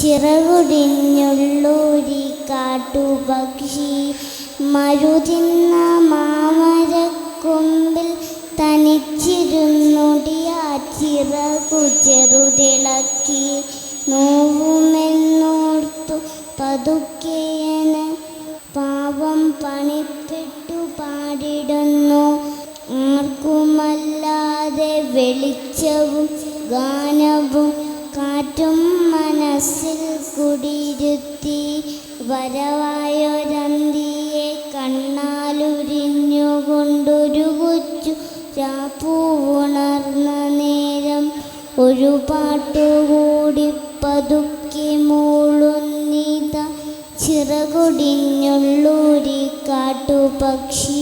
ചിറകുടിഞ്ഞുള്ളൂരി കാട്ടുപക്ഷി മരുതിന്ന മാമരക്കൊമ്പിൽ തനിച്ചിരുന്നൊടിയാ ചിറകു ചെറുതിളക്കി. നോവുമെന്നോർത്തു പതുക്കേന പാവം പണിപ്പെട്ടു പാടിടുന്നു. ആർക്കുമല്ലാതെ വെളിച്ചവും ഗാനവും കാറ്റും വരവായൊരന്തിയെ കണ്ണാലുരിഞ്ഞുകൊണ്ടൊരു കൊച്ചു രാപ്പൂണർന്ന നേരം ഒരു പാട്ടുകൂടി പതുക്കി മൂളുന്നിത. ചിറകുടിഞ്ഞുള്ളൂരി കാട്ടുപക്ഷി